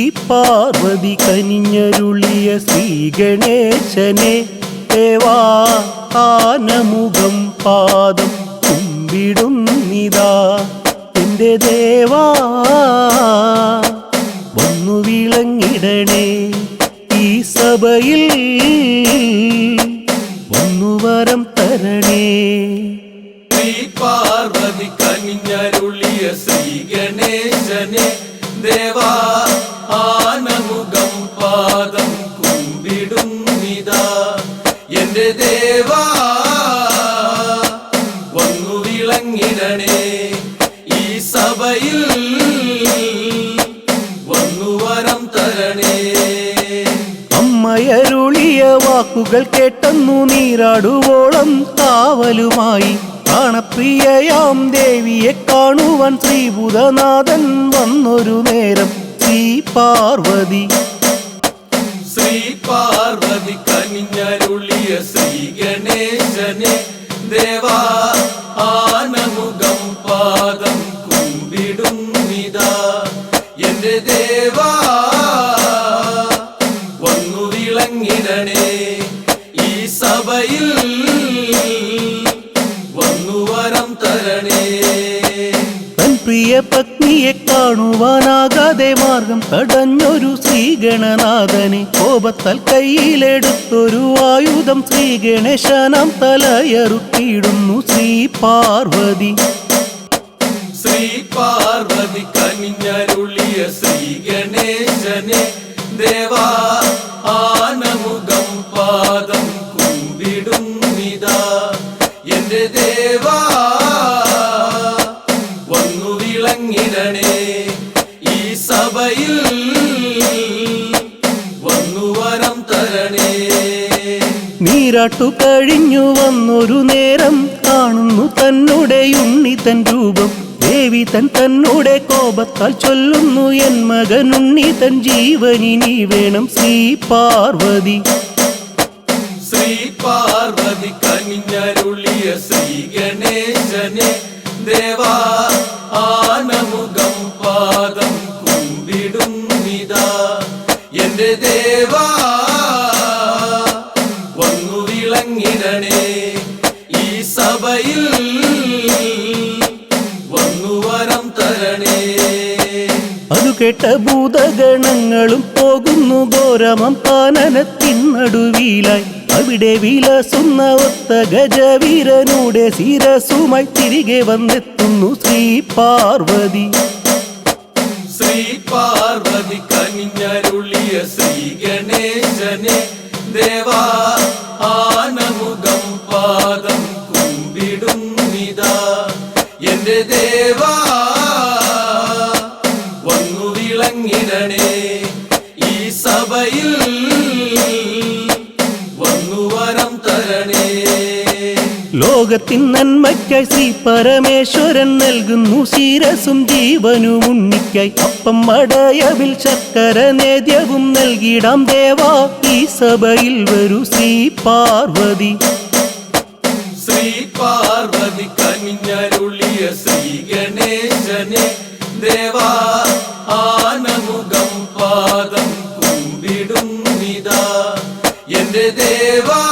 പാർവതി കനിഞ്ഞരുളിയ ശ്രീ ഗണേശനെ ദേവാ ആനമുഖം പാദം കുമ്പിടുന്നിതാ. എന്റെ ദേവാ വന്നു വിളങ്ങിടണേ ഈ സഭയിൽ. വന്നു വരം തരണേ. ശ്രീ പാർവതി കനിഞ്ഞരുളിയ ശ്രീ ഗണേശനെ ദേവാ ആനമുഖം പാദം കുമ്പിടുന്നിതാ എന്റെ ദേവാ വന്നു വിളങ്ങിടണേ ഈ സഭയിൽ വന്നു വരം തരണേ. അമ്മയരുളിയ വാക്കുകൾ കേട്ടെന്നു നീരാടുവോളം കാവലുമായി. പ്രാണപ്രിയയാം ദേവിയെ കാണുവാൻ ശ്രീഭൂതനാഥൻ വന്നൊരു നേരം. ശ്രീ പാർവതി. ശ്രീ പാർവതി കനിഞ്ഞരുളിയ ശ്രീ ഗണേശനെ ദേവാ തരണേ. തൻ പ്രിയ പത്നിയെ കാണുവാനാകാതെ മാർഗം തടഞ്ഞൊരു ശ്രീഗണനാഥനെ കോപത്താൽ കയ്യിലെടുത്തൊരു ആയുധം ശ്രീഗണേശനാം തലയറുത്തിയിടുന്നു ശ്രീ പാർവതി. ശ്രീ പാർവതി കനിഞ്ഞരുളിയ ശ്രീ ഗണേശനെ ദേവാ നീരാട്ടു കഴിഞ്ഞു വന്നൊരു നേരം കാണുന്നു തന്നുടെ ഉണ്ണി തൻ രൂപം. ദേവി തൻ തന്നുടെ കോപത്താൽ ചൊല്ലുന്നു എൻ മകൻ ഉണ്ണി തൻ ജീവനിനി വേണം ശ്രീ പാർവതി. ശ്രീ പാർവതി കനിഞ്ഞരുളിയ ശ്രീ ഗണേശനെ ദേവാ ആനമുഖം പാദം ഈ സഭയിൽ വന്നു വരം തരണേ. അത് കേട്ട ഭൂതഗണങ്ങളും പോകുന്നു ഘോരമം കാനനത്തിനടുവിലായി അവിടെ വിലസുന്ന ഒത്ത ഗജവീരനുടെ ശിരസുമായി തിരികെ വന്നെത്തുന്നു ശ്രീ പാർവതി. ശ്രീ പാർവതി കനിഞ്ഞരുളിയ ശ്രീ ഗണേശനെ ദേവാ ആനമുഖം എന്റെ ദേവാ വന്നു വിളങ്ങിടണേ. ഈ സഭയിൽ വന്നു വരം തരണേ. ലോകത്തിൻ നന്മയ്ക്കായി ശ്രീ പരമേശ്വരൻ നൽകുന്നു ശിരസും ജീവനും ഉണ്ണിക്കായി. അപ്പം മടയവിൽ ശർക്കര നേദ്യവും നൽകിടാം ദേവാ. ഈ സഭയിൽ വരൂ ശ്രീ പാർവതി. ശ്രീ പാർവതി കനിഞ്ഞരുളിയ ശ്രീ ഗണേശനെ ദേവാ ആനമുഖം പാദം കുമ്പിടുന്നിതാ എന്റെ ദേവാ